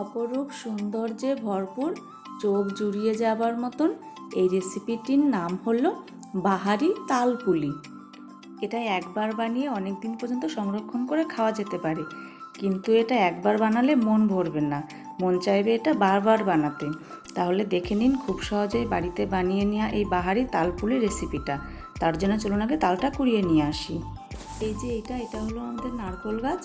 অপরূপ সৌন্দর্যে ভরপুর, চোখ জুড়িয়ে যাবার মতন এই রেসিপিটির নাম হলো বাহারি তালপুলি। এটা একবার বানিয়ে অনেক দিন পর্যন্ত সংরক্ষণ করে খাওয়া যেতে পারে, কিন্তু এটা একবার বানালে মন ভরবে না। মন চাইবে এটা বারবার বানাতে। তাহলে দেখে নিন খুব সহজেই বাড়িতে বানিয়ে নেওয়া এই বাহারি তালপুলি রেসিপিটা। তার জন্য চলুন আগে তালটা কুড়িয়ে নিয়ে আসি। এই যে এটা এটা হলো আমাদের নারকোল গাছ।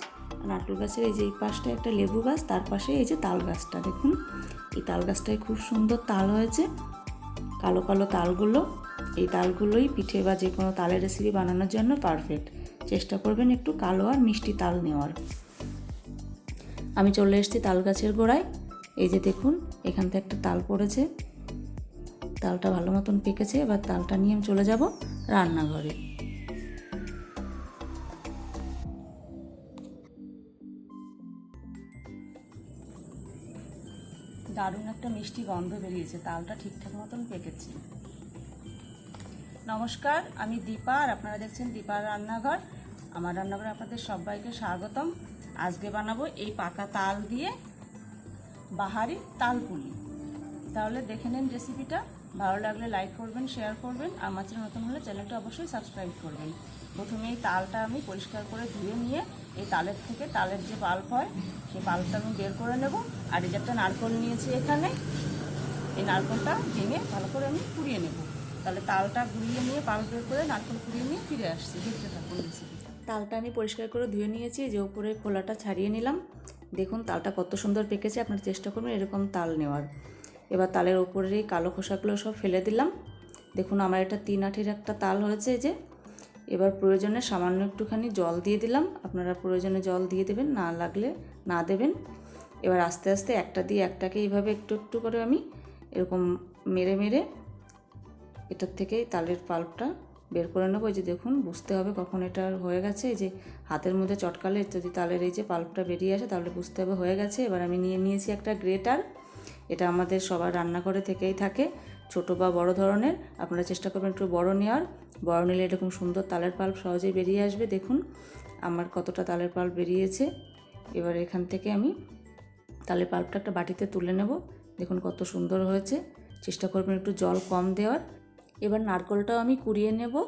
নারকেল গাছের এই যে এই পাশটা একটা লেবু গাছ, তার পাশে এই যে তাল গাছটা, দেখুন। এই তাল গাছটায় খুব সুন্দর তাল হয়েছে। কালো কালো তালগুলো, এই তালগুলোই পিঠে বা যে কোনো তালের রেসিপি বানানোর জন্য পারফেক্ট চেষ্টা করবেন একটু কালো আর মিষ্টি তাল নেওয়ার। আমি চলে এসেছি তাল গাছের গোড়ায়। এই যে দেখুন, এখান থেকে একটা তাল পড়েছে। তালটা ভালো মতন পেকেছে, এবার তালটা নিয়ে আমি চলে যাব রান্নাঘরে। দারুণ একটা মিষ্টি গন্ধ বেরিয়েছে। তালটা ঠিকঠাক মতন পেকেছে। নমস্কার, আমি দীপা আর আপনারা দেখছেন দীপার রান্নাঘর। আমার রান্নাঘরে আপনাদের সবাইকে স্বাগতম। আজকে বানাবো এই পাকা তাল দিয়ে বাহারি তালপুলি। তাহলে দেখে নিন রেসিপিটা ভালো লাগলে লাইক করবেন শেয়ার করবেন আমার চ্যানেল নতুন হলে চ্যানেলটা অবশ্যই সাবস্ক্রাইব করবেন। প্রথমে এই তালটা আমি পরিষ্কার করে ধুয়ে নিয়ে এই তালের থেকে তালের যে পাল্প হয়, সেই পাল্পটা আমি বের করে নেব। আর এই যে একটা নারকল নিয়েছি এখানে, এই নারকলটা ভেঙে ভালো করে আমি কুড়িয়ে নেব। তাহলে তালটা গুঁড়িয়ে নিয়ে পাল্প বের করে নারকল কুড়িয়ে নিয়ে ফিরে আসছি, দেখতে থাকুন তালটা আমি পরিষ্কার করে ধুয়ে নিয়েছি যে উপরে খোলাটা ছাড়িয়ে নিলাম। দেখুন তালটা কত সুন্দর পেকেছে, আপনার চেষ্টা করবেন এরকম তাল নেওয়ার। এবার তালের উপরের এই কালো খোসাগুলো সব ফেলে দিলাম। দেখুন আমার এটা তিন আঠির একটা তাল হয়েছে যে। এবার প্রয়োজনে সামান্য একটুখানি জল দিয়ে দিলাম। আপনারা প্রয়োজনে জল দিয়ে দেবেন, না লাগলে না দেবেন। এবার আস্তে আস্তে একটা দিয়ে একটাকে এইভাবে একটু একটু করে আমি এরকম মেরে মেরে এটার থেকেই তালের পাল্পটা বের করে নেব। যে দেখুন, বুঝতে হবে কখন এটা হয়ে গেছে। যে হাতের মধ্যে চটকালে যদি তালের এই যে পাল্পটা বেরিয়ে আসে তাহলে বুঝতে হবে হয়ে গেছে। এবার আমি নিয়ে নিয়েছি একটা গ্রেটার। এটা আমাদের সবার রান্নাঘরে থেকেই থাকে, ছোট বা বড় ধরনের। আপনারা চেষ্টা করবেন একটু বড় নেওয়ার। বড় নিলে এরকম সুন্দর তালের পাল্প সহজেই বেরিয়ে আসবে। দেখুন, আমার কতটা তালের পাল্প বেরিয়েছে। এবার এখান থেকে আমি তালের পাল্পটা একটা বাটিতে তুলে নেব। দেখুন কত সুন্দর হয়েছে। চেষ্টা করবেন একটু জল কম দেওয়ার। এবার নারকলটাও আমি কুড়িয়ে নেব।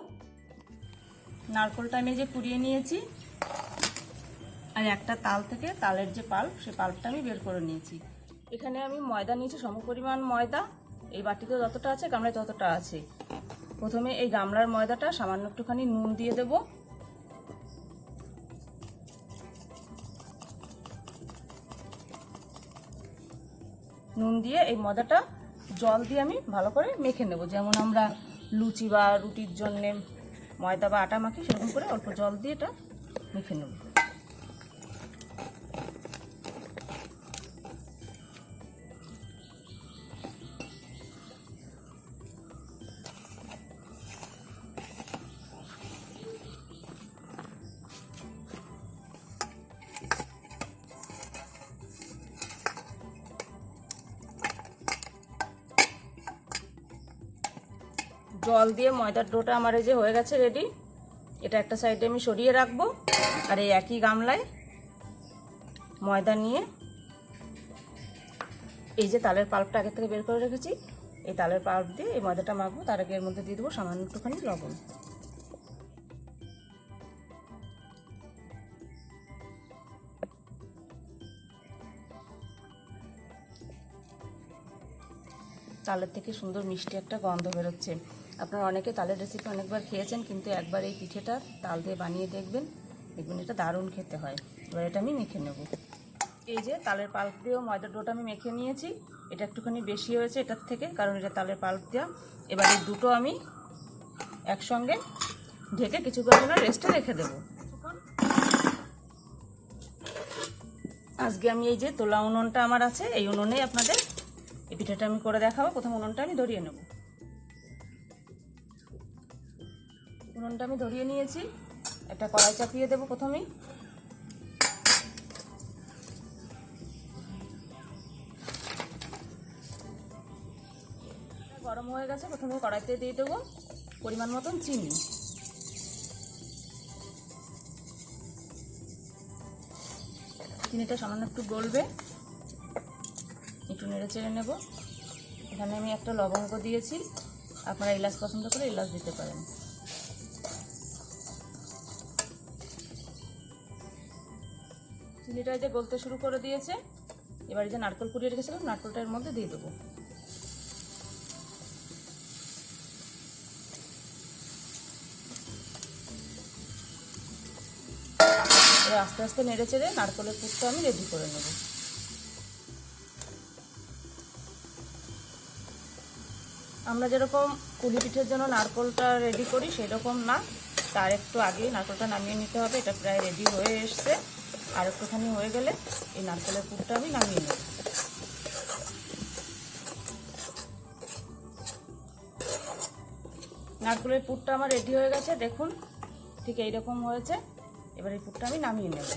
নারকলটা আমি যে কুড়িয়ে নিয়েছি। আর একটা তাল থেকে তালের যে পাল্প, সে পাল্পটা আমি বের করে নিয়েছি। এখানে আমি ময়দা নিয়েছি, সমপরিমাণ ময়দা। এই বাটিতে যতটা আছে, গামলায় ততটা আছে। প্রথমে এই গামলার ময়দাটা সামান্য একটুখানি নুন দিয়ে দেব। নুন দিয়ে এই ময়দাটা জল দিয়ে আমি ভালো করে মেখে নেব। যেমন আমরা লুচি বা রুটির জন্যে ময়দা বা আটা মাখি সেরকম করে অল্প জল দিয়ে এটা মেখে নেব। জল দিয়ে ময়দার ডোটা আমার এই যে হয়ে গেছে রেডি এটা একটা সাইডে আমি সরিয়ে রাখব। আর এই একই গামলায় ময়দা নিয়ে এই যে তালের পাল্পটা আগে থেকে বের করে রেখেছি, এই তালের পাল্প দিয়ে এই ময়দাটা মাখবো। তার আগে এর মধ্যে দিয়ে দেবো সামান্য একটুখানি লবণ। তালের থেকে সুন্দর মিষ্টি একটা গন্ধ বেরোচ্ছে। আপনারা অনেকে তালের রেসিপি অনেকবার খেয়েছেন, কিন্তু একবার এই পিঠেটা তাল দিয়ে বানিয়ে দেখবেন দেখবেন এটা দারুণ খেতে হয়। এবার এটা আমি মেখে নেব। এই যে তালের পাল্প দিয়েও ময়দার ডোটা আমি মেখে নিয়েছি, এটা একটুখানি বেশি হয়েছে এটার থেকে, কারণ এটা তালের পাল্প দেওয়া এবার এই দুটো আমি একসঙ্গে ঢেকে কিছুক্ষণ জন্য রেস্টে রেখে দেব। আজকে আমি এই যে তোলা উনুনটা আমার আছে, এই উনুনেই আপনাদের এই পিঠাটা আমি করে দেখাবো। প্রথম উনুনটা আমি ধরিয়ে নেব। উনুনটা আমি ধরিয়ে নিয়েছি। একটা কড়াই চাপিয়ে দেবো প্রথমেই। গরম হয়ে গেছে, প্রথমে কড়াইতে দিয়ে দেবো পরিমাণ মতন চিনি। চিনিটা সামান্য একটু গলবে, একটু নেড়ে চেড়ে নেব। এখানে আমি একটা লবঙ্গ দিয়েছি, আপনারা এলাচ পছন্দ করে এলাচ দিতে পারেন। চিনিটা যে গলতে শুরু করে দিয়েছে। এবার যে নারকেল কুড়িয়ে রেখেছিলাম নারকেলটা এর মধ্যে দিয়ে দেবো। এবার আস্তে আস্তে নেড়ে চেড়ে নারকেলের পুরটা আমি রেডি করে নেব। আমরা যেরকম কুলি পিঠের জন্য নারকেলটা রেডি করি, সেরকম না। তার একটু আগেই নারকেলটা নামিয়ে নিতে হবে, এটা প্রায় রেডি হয়ে এসছে। আর একটুখানি হয়ে গেলে এই নারকেলের পুরটা আমি নামিয়ে নেব। নারকেলের পুরটা আমার রেডি হয়ে গেছে, দেখুন, ঠিক এইরকম হয়েছে। এবার এই পুরটা আমি নামিয়ে নেব।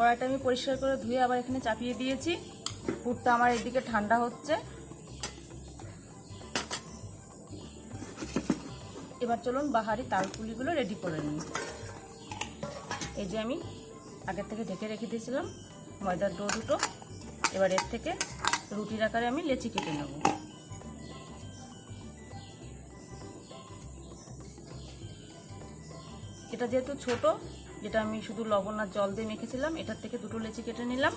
কড়াইটা আমি পরিষ্কার করে ধুয়ে আবার এখানে চাপিয়ে দিয়েছি। পুরটা আমার এদিকে ঠান্ডা হচ্ছে। এবার চলুন বাহারি তালপুলিগুলো রেডি করে নিই। এই যে আমি আগের থেকে ঢেকে রেখে দিয়েছিলাম, ময়দার ডো দুটো। এবার এর থেকে রুটির আকারে আমি লেচি কেটে নেব। এটা যেহেতু ছোট যেটা আমি শুধু লবণ আর জল দিয়ে মেখেছিলাম, এটার থেকে দুটো লেচি কেটে নিলাম।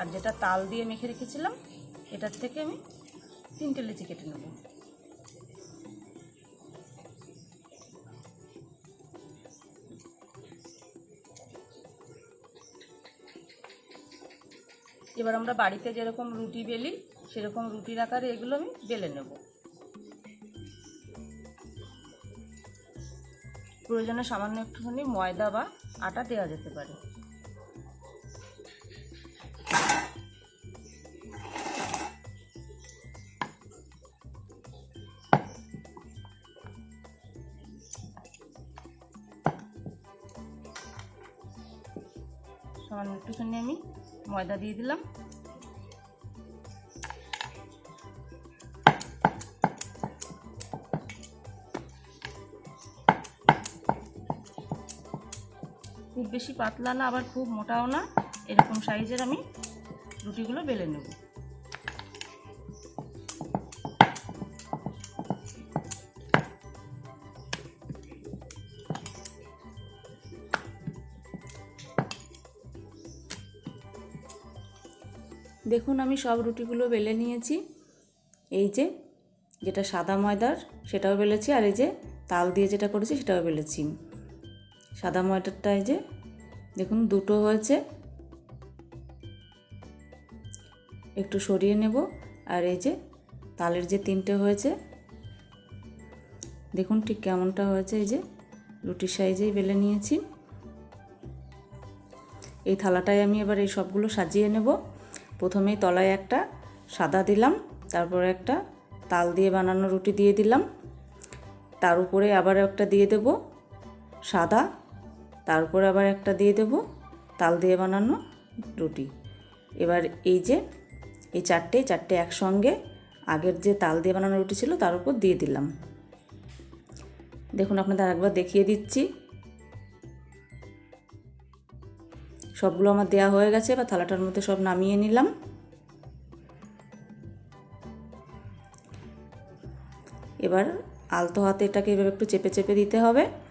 আর যেটা তাল দিয়ে মেখে রেখেছিলাম, এটার থেকে আমি তিনটে লেচি কেটে নেব। এবার আমরা বাড়িতে যেরকম রুটি বেলি, সেরকম রুটির আকারে এগুলো আমি বেলে নেব। প্রয়োজনে সামান্য একটুখানি ময়দা বা আটা দেওয়া যেতে পারে। সামান্য একটুখানি আমি ময়দা দিয়ে দিলাম। খুব বেশি পাতলা না, আবার খুব মোটাও না। এরকম সাইজের আমি রুটিগুলো বেলে নেব। দেখুন, আমি সব রুটিগুলো বেলে নিয়েছি। এই যে, যেটা সাদা ময়দার, সেটাও বেলেছি, আর এই যে তাল দিয়ে যেটা করেছি, সেটাও বেলেছি। সাদা ময়দারটা এই যে, দেখুন দুটো হয়েছে। একটু সরিয়ে নেব, আর এই যে তালের যে তিনটে হয়েছে, দেখুন ঠিক কেমনটা হয়েছে এই যে, রুটির সাইজেই বেলে নিয়েছি। এই থালাটায় আমি এবার এই সবগুলো সাজিয়ে নেব। প্রথমেই তলায় একটা সাদা দিলাম, তারপরে একটা তাল দিয়ে বানানো রুটি দিয়ে দিলাম। তার উপরে আবার একটা দিয়ে দেব সাদা তারপরে আবার একটা দিয়ে দেব, তাল দিয়ে বানানো রুটি। এবার এই যে, এই চারটে চারটে একসঙ্গে আগের যে তাল দিয়ে বানানো রুটি ছিল তার উপর দিয়ে দিলাম। দেখুন আপনাদের একবার দেখিয়ে দিচ্ছি। সবগুলো আমার দেওয়া হয়ে গেছে বা থালাটার মধ্যে সব নামিয়ে নিলাম। এবার আলতো হাতে এটাকে এভাবে একটু চেপে চেপে দিতে হবে।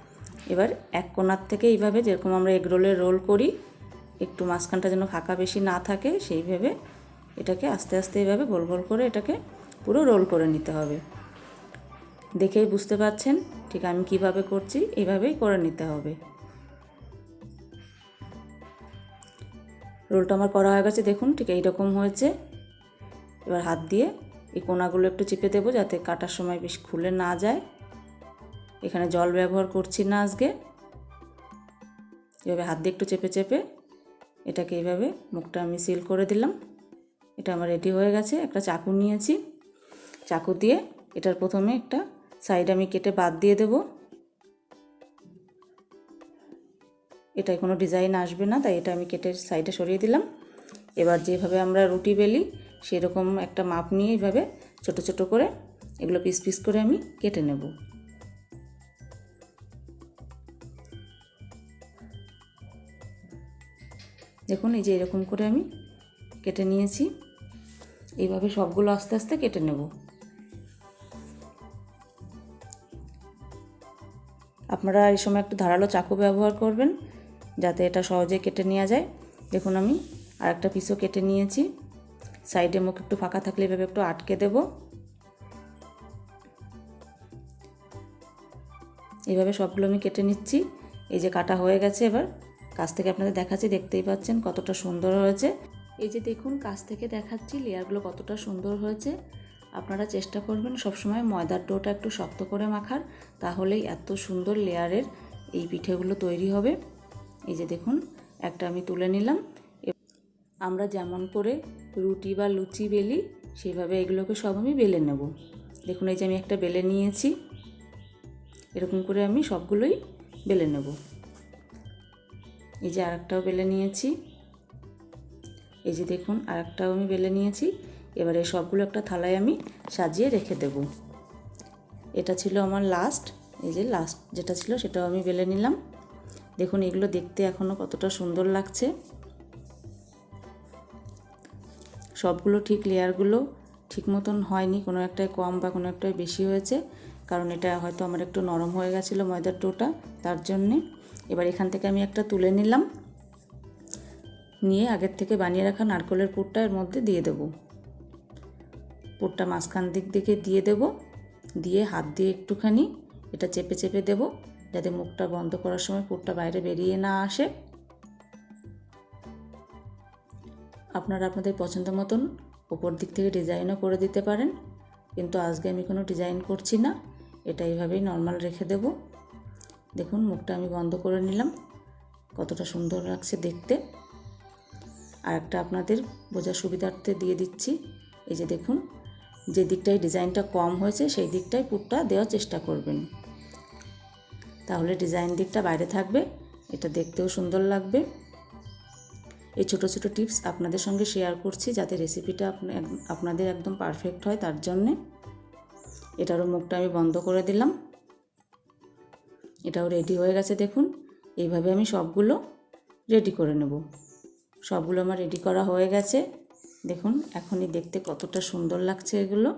এবার এক কোনার থেকে এইভাবে যেরকম আমরা এগ রোলের রোল করি, একটু মাঝখানটা যেন ফাঁকা বেশি না থাকে, সেইভাবে এটাকে আস্তে আস্তে এইভাবে গোল গোল করে এটাকে পুরো রোল করে নিতে হবে। দেখেই বুঝতে পারছেন ঠিক আমি কীভাবে করছি, এইভাবেই করে নিতে হবে। রোলটা আমার করা হয়ে গেছে, দেখুন ঠিক এইরকম হয়েছে। এবার হাত দিয়ে এই কোনাগুলো একটু চেপে দেবো যাতে কাটার সময় বেশ খুলে না যায়। এখানে জল ব্যবহার করছি না আজকে। এভাবে হাত দিয়ে একটু চেপে চেপে এটাকে এইভাবে মুখটা আমি সিল করে দিলাম। এটা আমার রেডি হয়ে গেছে। একটা চাকু নিয়েছি। চাকু দিয়ে এটার প্রথমে একটা সাইড আমি কেটে বাদ দিয়ে দেব। এটায় কোনো ডিজাইন আসবে না, তাই এটা আমি কেটে সাইডে সরিয়ে দিলাম। এবার যেভাবে আমরা রুটি বেলি, সেরকম একটা মাপ নিয়ে এইভাবে ছোট ছোট করে এগুলো পিস পিস করে আমি কেটে নেব। দেখুন, এই যে এরকম করে আমি কেটে নিয়েছি। এইভাবে সবগুলো আস্তে আস্তে কেটে নেব। আপনারা এই সময় একটু ধারালো চাকু ব্যবহার করবেন, যাতে এটা সহজে কেটে নেওয়া যায়। দেখুন, আমি আর একটা পিসও কেটে নিয়েছি। সাইডে মুখ একটু ফাঁকা থাকলে এভাবে একটু আটকে দেব। এইভাবে সবগুলো আমি কেটে নিচ্ছি। এই যে কাটা হয়ে গেছে এবার। কাছ থেকে আপনাদের দেখাচ্ছি, দেখতেই পাচ্ছেন কতটা সুন্দর হয়েছে। এই যে দেখুন, কাছ থেকে দেখাচ্ছি লেয়ারগুলো কতটা সুন্দর হয়েছে। আপনারা চেষ্টা করবেন সবসময় ময়দার ডোটা একটু শক্ত করে মাখার, তাহলেই এত সুন্দর লেয়ারের এই পিঠেগুলো তৈরি হবে। এই যে দেখুন, একটা আমি তুলে নিলাম। আমরা যেমন করে রুটি বা লুচি বেলি, সেভাবে এগুলোকে সব আমি বেলে নেব। দেখুন, এই যে আমি একটা বেলে নিয়েছি। এরকম করে আমি সবগুলোই বেলে নেব। এই যে আরেকটাও বেলে নিয়েছি। এই যে দেখুন, আরেকটাও আমি বেলে নিয়েছি। এবারে সবগুলো একটা থালায় আমি সাজিয়ে রেখে দেব। এটা ছিল আমার লাস্ট এই যে লাস্ট যেটা ছিল সেটাও আমি বেলে নিলাম। দেখুন, এগুলো দেখতে এখনও কতটা সুন্দর লাগছে। সবগুলো ঠিক লেয়ারগুলো ঠিক মতন হয়নি, কোনো একটাই কম বা কোনো একটাই বেশি হয়েছে। কারণ এটা হয়তো আমার একটু নরম হয়ে গেছিল ময়দার ডোটা, তার জন্যে। এবার এখান থেকে আমি একটা তুলে নিলাম। নিয়ে আগের থেকে বানিয়ে রাখা নারকলের পুরটা এর মধ্যে দিয়ে দেব। পুরটা মাঝখান দিক দিকে দিয়ে দেব। দিয়ে হাত দিয়ে একটুখানি এটা চেপে চেপে দেব যাতে মুখটা বন্ধ করার সময় পুরটা বাইরে বেরিয়ে না আসে। আপনারা আপনাদের পছন্দ মতন ওপর দিক থেকে ডিজাইনও করে দিতে পারেন। কিন্তু আজকে আমি কোনো ডিজাইন করছি না। এটা এইভাবেই নর্মাল রেখে দেব। দেখুন, মুখটা আমি বন্ধ করে নিলাম। কতটা সুন্দর লাগছে দেখতে। আর একটা আপনাদের বোঝার সুবিধার্থে দিয়ে দিচ্ছি। এই যে দেখুন, যে দিকটায় ডিজাইনটা কম হয়েছে, সেই দিকটায় পুরটা দেওয়ার চেষ্টা করবেন। তাহলে ডিজাইন দিকটা বাইরে থাকবে, এটা দেখতেও সুন্দর লাগবে। এই ছোটো ছোটো টিপস আপনাদের সঙ্গে শেয়ার করছি, যাতে রেসিপিটা আপনাদের একদম পারফেক্ট হয় তার জন্যে। এটারও মুখটা আমি বন্ধ করে দিলাম। এটাও রেডি হয়ে গেছে দেখুন। এইভাবে আমি সবগুলো রেডি করে নেব। সবগুলো আমার রেডি করা হয়ে গেছে। দেখুন, এখনই দেখতে কতটা সুন্দর লাগছে এগুলো।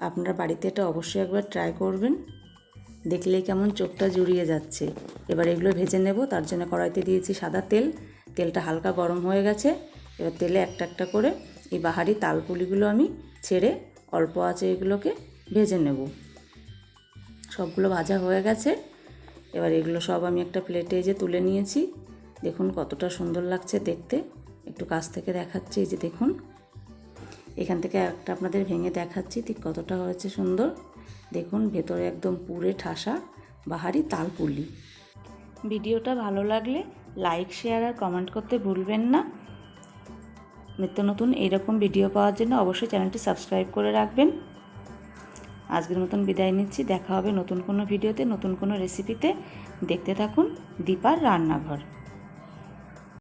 আপনারা বাড়িতে এটা অবশ্যই একবার ট্রাই করবেন। দেখলেই কেমন চোখটা জুড়িয়ে যাচ্ছে। এবার এগুলো ভেজে নেব। তার জন্য কড়াইতে দিয়েছি সাদা তেল। তেলটা হালকা গরম হয়ে গেছে। এবার তেলে একটা একটা করে এই বাহারি তালপুলিগুলো আমি ছেড়ে অল্প আছে এগুলোকে ভেজে নেব। সবগুলো ভাজা হয়ে গেছে। এবার এগুলো সব আমি একটা প্লেটে যে তুলে নিয়েছি। দেখুন কতটা সুন্দর লাগছে দেখতে। একটু কাছ থেকে দেখাচ্ছি এই যে দেখুন। এখান থেকে একটা আপনাদের ভেঙে দেখাচ্ছি ঠিক কতটা হয়েছে সুন্দর। দেখুন ভেতরে একদম পুরে ঠাসা বাহারি তালপুলি। ভিডিওটা ভালো লাগলে লাইক শেয়ার আর কমেন্ট করতে ভুলবেন না। নিত্য নতুন এইরকম ভিডিও পাওয়ার জন্য অবশ্যই চ্যানেলটি সাবস্ক্রাইব করে রাখবেন। আজকের মতন বিদায় নিচ্ছি। দেখা হবে নতুন কোনো ভিডিওতে, নতুন কোনো রেসিপিতে দেখতে থাকুন দীপার রান্নাঘর।